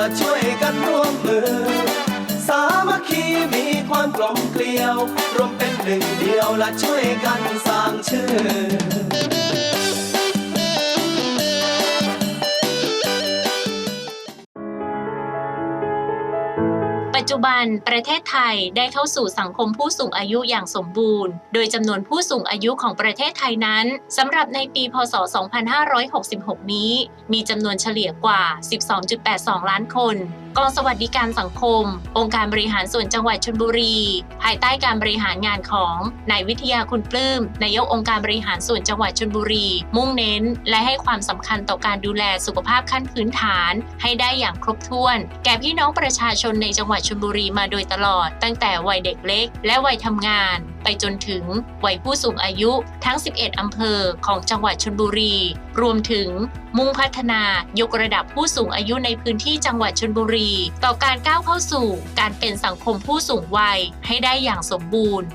และช่วยกันร่วมมือ สามัคคีมีความกลมเกลียว รวมเป็นหนึ่งเดียวและช่วยกันสร้างชื่อ จจุบันประเทศไทยได้เข้าสู่สังคมผู้สูงอายุอย่างสมบูรณ์ โดยจำนวนผู้สูงอายุของประเทศไทยนั้นสำหรับในปีพศ 2566 นี้ มีจำนวนเฉลี่ยกว่า 12.82 ล้านคน กองสวัสดิการสังคม องค์การบริหารส่วนจังหวัดชลบุรี ภายใต้การบริหารงานของนายวิทยาคุณปลื้มนายกองค์การบริหารส่วนจังหวัดชลบุรี มุ่งเน้น และให้ความสำคัญต่อการดูแลสุขภาพขั้นพื้นฐาน ให้ได้อย่างครบถ้วน แก่พี่น้องประชาชนในจังหวัดชลบุรีมาโดยตลอด ตั้งแต่วัยเด็กเล็ก และวัยทำงานไปจนถึงวัยผู้สูงอายุทั้ง 11 อำเภอของจังหวัดชนบุรี รวมถึงมุ่งพัฒนายกระดับผู้สูงอายุในพื้นที่จังหวัดชนบุรี ต่อการก้าวเข้าสู่ การเป็นสังคมผู้สูงวัยให้ได้อย่างสมบูรณ์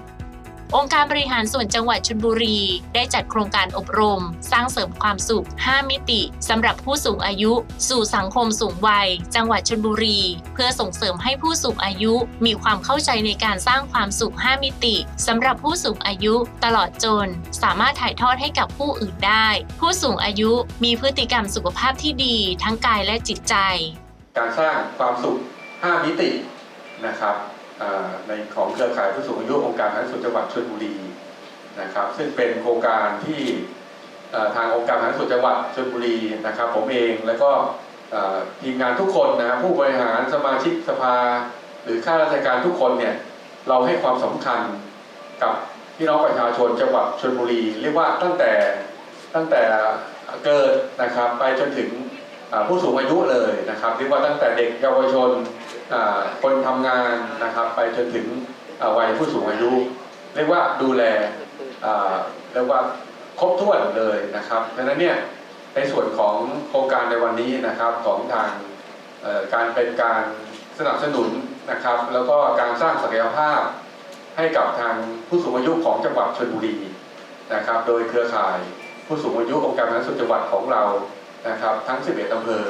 องค์การบริหารส่วนจังหวัดชลบุรี ได้จัดโครงการอบรม สร้างเสริมความสุข 5 มิติสำหรับผู้สูงอายุ สู่สังคมสูงวัย จังหวัดชลบุรี เพื่อส่งเสริมให้ผู้สูงอายุ มีความเข้าใจในการสร้างความสุข 5 มิติสำหรับผู้สูงอายุ ตลอดจน สามารถถ่ายทอดให้กับผู้อื่นได้ ผู้สูงอายุมีพฤติกรรมสุขภาพที่ดี ทั้งกายและจิตใจ การสร้างความสุข 5 มิตินะครับ ในของเครือข่ายผู้สูงอายุองค์การสาธารณสุขจังหวัดชลบุรีนะครับ ซึ่งเป็นโครงการที่ทางองค์การสาธารณสุขจังหวัดชลบุรีนะครับ ผมเองแล้วก็ทีมงานทุกคนนะครับผู้บริหารสมาชิกสภา หรือข้าราชการทุกคนเนี่ยเราให้ความสำคัญกับพี่น้องประชาชนจังหวัดชลบุรี เรียกว่าตั้งแต่ตั้งแต่เกิดนะครับไปจนถึง ผู้สูงอายุเลยนะครับเรียกว่าตั้งแต่เด็กเยาวชนคนทำงานนะครับไปจนถึงวัยผู้สูงอายุ เรียกว่าดูแลเรียกว่าครบถ้วนเลยนะครับดังนั้นเนี่ยในส่วนของโครงการในวันนี้นะครับของทางการเป็นการสนับสนุนนะครับ แล้วก็การสร้างศักยภาพให้กับทางผู้สูงอายุของจังหวัดชลบุรีนะครับ โดยเครือข่ายผู้สูงอายุองค์การบริหารส่วนจังหวัดของเรา นะครับทั้ง 11อำเภอ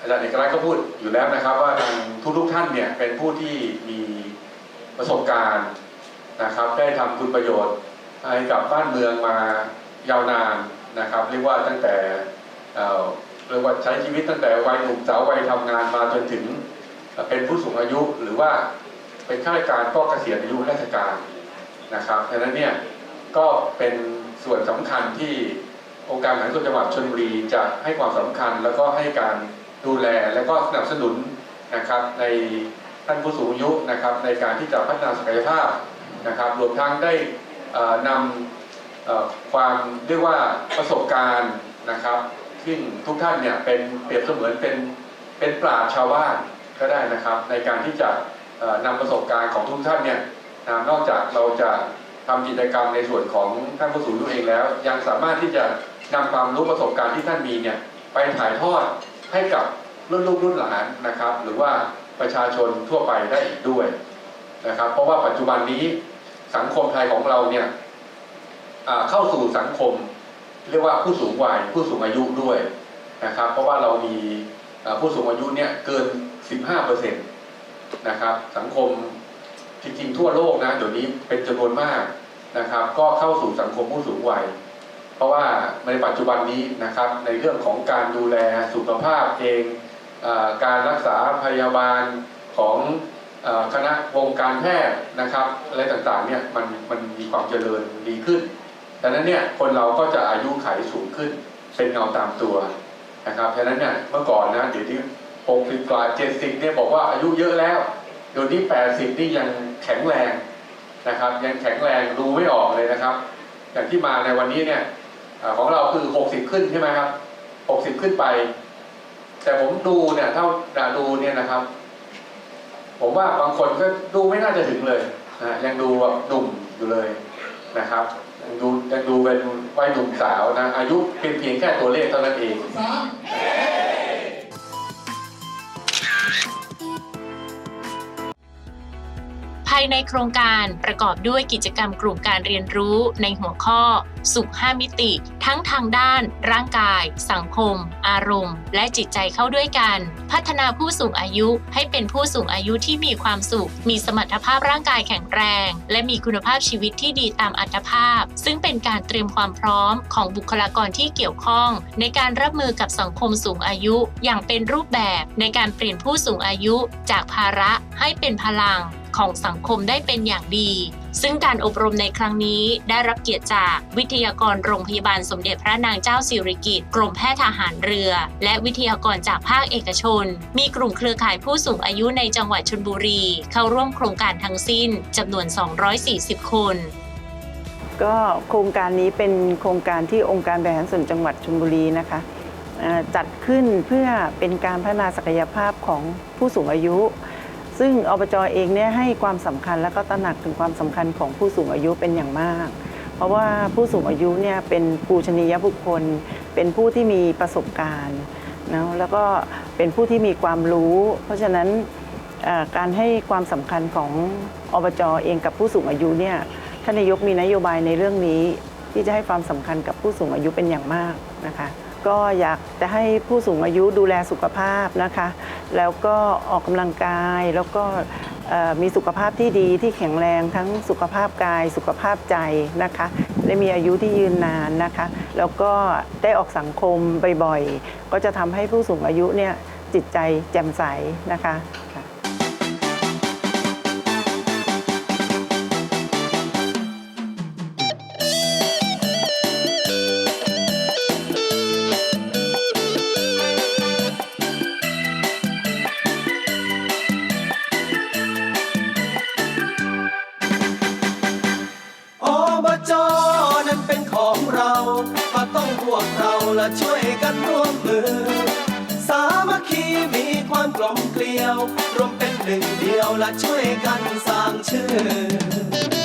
อาจารย์เอกลักษณ์ก็พูดอยู่แล้วนะครับ ว่าทางทุกๆท่านเนี่ยเป็นผู้ที่มีประสบการณ์นะครับ ได้ทำคุณประโยชน์ให้กับบ้านเมืองมายาวนานนะครับ เรียกว่าตั้งแต่เรียกว่าใช้ชีวิตตั้งแต่วัยหนุ่มสาววัยทำงานมาจนถึงเป็นผู้สูงอายุหรือว่าเป็นข้าราชการก็เกษียณอายุราชการนะครับดังนั้นเนี่ยก็เป็นส่วนสำคัญที่ องค์การบริหารส่วนจังหวัดชลบุรีจะให้ความสำคัญ แล้วก็ให้การดูแลและก็สนับสนุนนะครับในท่านผู้สูงอายุนะครับในการที่จะพัฒนาศักยภาพนะครับรวมทั้งได้นำความเรียกว่าประสบการณ์นะครับซึ่งทุกท่านเนี่ยเป็นเปรียบเสมือนเป็นเป็นปราชาวบ้านก็ได้นะครับ ในการที่จะเอ่อนำประสบการณ์ของทุกท่านเนี่ยนะนอกจากเราจะทำกิจกรรมในส่วนของท่านผู้สูงอายุเองแล้ว ยังสามารถที่จะ นำความรู้ประสบการณ์ที่ท่านมีเนี่ยไปถ่ายทอดให้กับรุ่นลูกรุ่นหลานนะครับ หรือว่าประชาชนทั่วไปได้อีกด้วยนะครับ เพราะว่าปัจจุบันนี้สังคมไทยของเราเนี่ยเข้าสู่สังคม เรียกว่าผู้สูงวัยผู้สูงอายุด้วยนะครับ เพราะว่าเรามีผู้สูงอายุเนี่ยเกิน 15%นะครับ สังคมจริงๆทั่วโลกนะเดี๋ยวนี้เป็นจำนวนมากนะครับ ก็เข้าสู่สังคมผู้สูงวัย เพราะว่าในปัจจุบันนี้นะครับในเรื่องของการดูแลสุขภาพเองอการรักษาพยาบาลของคณะวงการแพทย์นะครับอะไรต่างๆเนี่ยมันมันมีความเจริญดีขึ้นดังนั้นเนี่ยคนเราก็จะอายุขัยสูงขึ้นเป็นเงาตามตัวนะครับฉะนั้นเนี่ยเมื่อก่อนนะเดี๋ยวนี้60กว่า70เนี่ยบอกว่าอายุเยอะแล้วเดี๋ยวนี้80นี่ยังแข็งแรงนะครับ ยังแข็งแรงดูไม่ออกเลยนะครับ อย่างที่มาในวันนี้เนี่ย ของเราคือ 60 ขึ้นใช่ไหมครับ 60 ขึ้นไป แต่ผมดูเนี่ยเท่าดูเนี่ยนะครับ ผมว่าบางคนก็ดูไม่น่าจะถึงเลยนะยังดูแบบหนุ่มอยู่เลยนะครับยังดูยังดูเป็นวัยหนุ่มสาวนะอายุเพียงเพียงแค่ตัวเลขเท่านั้นเอง ยในโครงการประกอบด้วยกิจกรรมกลุ่มการเรียนรู้ในหัวข้อ สุข 5 มิติ ทั้งทางด้าน ร่างกาย สังคม อารมณ์ และจิตใจเข้าด้วยกัน พัฒนาผู้สูงอายุให้เป็นผู้สูงอายุที่มีความสุข มีสมรรถภาพร่างกายแข็งแรง และมีคุณภาพชีวิตที่ดีตามอัตภาพ ซึ่งเป็นการเตรียมความพร้อมของบุคลากรที่เกี่ยวข้อง ในการรับมือกับสังคมสูงอายุ อย่างเป็นรูปแบบในการเปลี่ยนผู้สูงอายุ จากภาระให้เป็นพลัง ของสังคมได้เป็นอย่างดี ซึ่งการอบรมในครั้งนี้ได้รับเกียรติจากวิทยากรโรงพยาบาลสมเด็จพระนางเจ้าสิริกิติ์กรมแพทย์ทหารเรือ และวิทยากรจากภาคเอกชน มีกลุ่มเครือข่ายผู้สูงอายุในจังหวัดชลบุรี เข้าร่วมโครงการทั้งสิ้นจำนวน 240 คนก็โครงการนี้เป็นโครงการที่องค์การบริหารส่วนจังหวัดชลบุรีนะคะจัดขึ้นเพื่อเป็นการพัฒนาศักยภาพของผู้สูงอายุ ซึ่งอบจเองเนี่ยให้ความสำคัญและก็ตระหนักถึงความสำคัญของผู้สูงอายุเป็นอย่างมาก เพราะว่าผู้สูงอายุเนี่ยเป็นปูชนียบุคคล เป็นผู้ที่มีประสบการณ์นะแล้วก็เป็นผู้ที่มีความรู้ เพราะฉะนั้นการให้ความสำคัญของอบจเองกับผู้สูงอายุเนี่ยท่านนายกมีนโยบายในเรื่องนี้ที่จะให้ความสำคัญกับผู้สูงอายุเป็นอย่างมากนะคะ ก็อยากจะให้ผู้สูงอายุดูแลสุขภาพนะคะ แล้วก็ออกกำลังกายแล้วก็มีสุขภาพที่ดีที่แข็งแรงทั้งสุขภาพกายสุขภาพใจนะคะได้มีอายุที่ยืนนานนะคะ แล้วก็ได้ออกสังคมบ่อยๆก็จะทำให้ผู้สูงอายุเนี่ยจิตใจแจ่มใสนะคะ วกเราละช่วยกันร่วมมือ สามัคคีมีความกลมเกลียว รวมเป็นหนึ่งเดียวละช่วยกันสร้างชื่อ